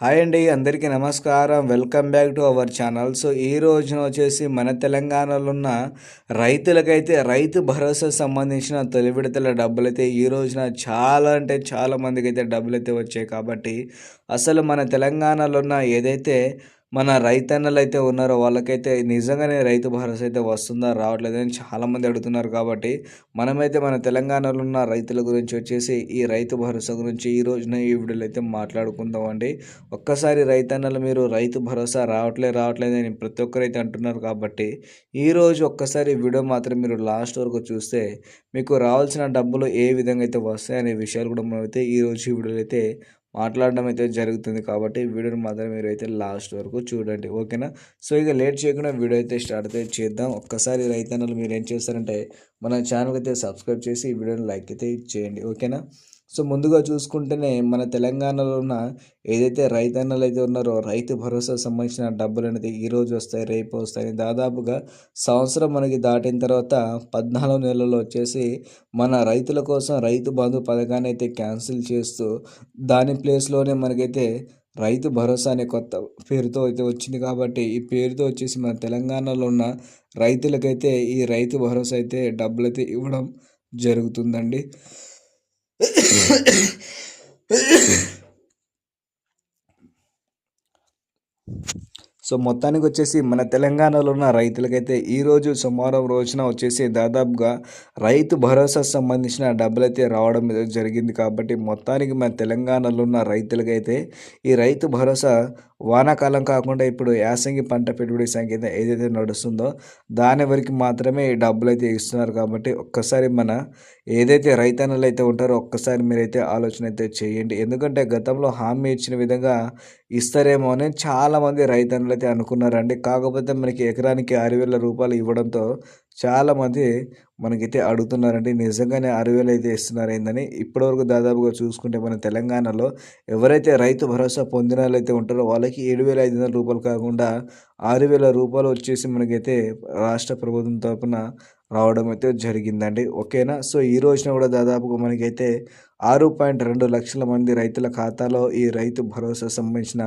Hi అండి అందరికీ నమస్కారం. Welcome back to our channel. So ఈ రోజున వచ్చేసి మన తెలంగాణలో ఉన్న రైతులకైతే రైతు భరోసా సంబంధించిన తొలి విడతల డబ్బులు అయితే ఈ రోజున చాలా అంటే చాలా మందికి అయితే డబ్బులు అయితే వచ్చాయి కాబట్టి అసలు మన తెలంగాణలో ఉన్న ఏదైతే మన రైతన్నలు అయితే ఉన్నారో వాళ్ళకైతే నిజంగానే రైతు భరోసా అయితే వస్తుందా రావట్లేదని చాలామంది అడుగుతున్నారు కాబట్టి మనమైతే మన తెలంగాణలో ఉన్న రైతుల గురించి వచ్చేసి ఈ రైతు భరోసా గురించి ఈ రోజున ఈ వీడియోలో అయితే మాట్లాడుకుందాం అండి ఒక్కసారి రైతన్నలు మీరు రైతు భరోసా రావట్లే రావట్లేదు అని ప్రతి ఒక్కరైతే అంటున్నారు కాబట్టి ఈరోజు ఒక్కసారి వీడియో మాత్రం మీరు లాస్ట్ వరకు చూస్తే మీకు రావాల్సిన డబ్బులు ఏ విధంగా అయితే వస్తాయనే విషయాలు కూడా మనమైతే ఈరోజు ఈ వీడియోలో అయితే మాట్లాడడం అయితే జరుగుతుంది కాబట్టి వీడియోని మాత్రం మీరు అయితే లాస్ట్ వరకు చూడండి ఓకేనా? సో ఇక లేట్ చేయకుండా వీడియో అయితే స్టార్ట్ అయితే చేద్దాం. ఒక్కసారి రైతన్నలు మీరు ఏం చేస్తారంటే మన ఛానల్ అయితే సబ్స్క్రైబ్ చేసి ఈ వీడియోని లైక్ అయితే చేయండి ఓకేనా? సో ముందుగా చూసుకుంటేనే మన తెలంగాణలో ఉన్న ఏదైతే రైతన్నలు అయితే ఉన్నారో రైతు భరోసా సంబంధించిన డబ్బులు అనేది ఈరోజు వస్తాయి రేపు వస్తాయి. దాదాపుగా సంవత్సరం మనకి దాటిన తర్వాత పద్నాలుగు నెలల్లో వచ్చేసి మన రైతుల కోసం రైతు బంధు పథకాన్ని అయితే క్యాన్సిల్ చేస్తూ దాని ప్లేస్లోనే మనకైతే రైతు భరోసా అనే కొత్త పేరుతో అయితే వచ్చింది కాబట్టి ఈ పేరుతో వచ్చేసి మన తెలంగాణలో ఉన్న రైతులకైతే ఈ రైతు భరోసా అయితే డబ్బులు అయితే ఇవ్వడం జరుగుతుందండి. 哎咳咳，哎咳。సో మొత్తానికి వచ్చేసి మన తెలంగాణలో ఉన్న రైతులకైతే ఈరోజు సోమవారం రోజున వచ్చేసి దాదాపుగా రైతు భరోసా సంబంధించిన డబ్బులు అయితే రావడం జరిగింది కాబట్టి మొత్తానికి మన తెలంగాణలో ఉన్న రైతులకైతే ఈ రైతు భరోసా వానాకాలం కాకుండా ఇప్పుడు యాసంగి పంట పెట్టుబడి సంకేతం ఏదైతే నడుస్తుందో దాని వరకు మాత్రమే డబ్బులు అయితే ఇస్తున్నారు కాబట్టి ఒక్కసారి మన ఏదైతే రైతన్నలు అయితే ఉంటారో ఒక్కసారి మీరైతే ఆలోచన అయితే చేయండి. ఎందుకంటే గతంలో హామీ ఇచ్చిన విధంగా ఇస్తారేమో అని చాలామంది రైతన్నులు అయితే అనుకున్నారండి. కాకపోతే మనకి ఎకరానికి ఆరు వేల రూపాయలు ఇవ్వడంతో చాలామంది మనకైతే అడుగుతున్నారండి నిజంగానే ఆరు వేలు అయితే ఇస్తున్నారు ఏందని ఇప్పటివరకు దాదాపుగా చూసుకుంటే మన తెలంగాణలో ఎవరైతే రైతు భరోసా పొందిన వాళ్ళైతే ఉంటారో వాళ్ళకి ఏడు వేల ఐదు వందల రూపాయలు కాకుండా ఆరు వేల రూపాయలు వచ్చేసి మనకైతే రాష్ట్ర ప్రభుత్వం తరఫున రావడం అయితే జరిగిందండి. ఓకేనా? సో ఈ రోజున కూడా దాదాపుగా మనకైతే ఆరు పాయింట్ రెండు లక్షల మంది రైతుల ఖాతాలో ఈ రైతు భరోసా సంబంధించిన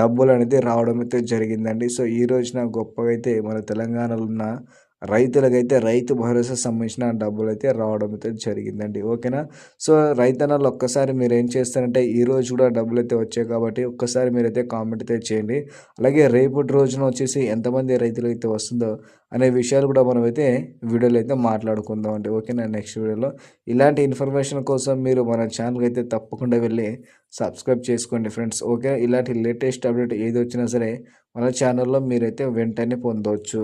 డబ్బులు అనేది రావడం అయితే జరిగిందండి. సో ఈ రోజున గొప్పగా అయితే మన తెలంగాణలో ఉన్న రైతులకైతే రైతు భరోసా సంబంధించిన డబ్బులు అయితే రావడం అయితే జరిగిందండి. ఓకేనా? సో రైతన్నలు ఒక్కసారి మీరు ఏం చేస్తారంటే ఈ రోజు కూడా డబ్బులు అయితే వచ్చాయి కాబట్టి ఒక్కసారి మీరైతే కామెంట్ అయితే చేయండి. అలాగే రేపటి రోజున వచ్చేసి ఎంతమంది రైతులు అయితే వస్తుందో అనే విషయాలు కూడా మనం అయితే వీడియోలో అయితే మాట్లాడుకుందాం అండి ఓకేనా? నెక్స్ట్ వీడియోలో. ఇలాంటి ఇన్ఫర్మేషన్ కోసం మీరు మన ఛానల్కి అయితే తప్పకుండా వెళ్ళి సబ్స్క్రైబ్ చేసుకోండి ఫ్రెండ్స్. ఓకే ఇలాంటి లేటెస్ట్ అప్డేట్ ఏది వచ్చినా సరే మన ఛానల్లో మీరైతే వెంటనే పొందవచ్చు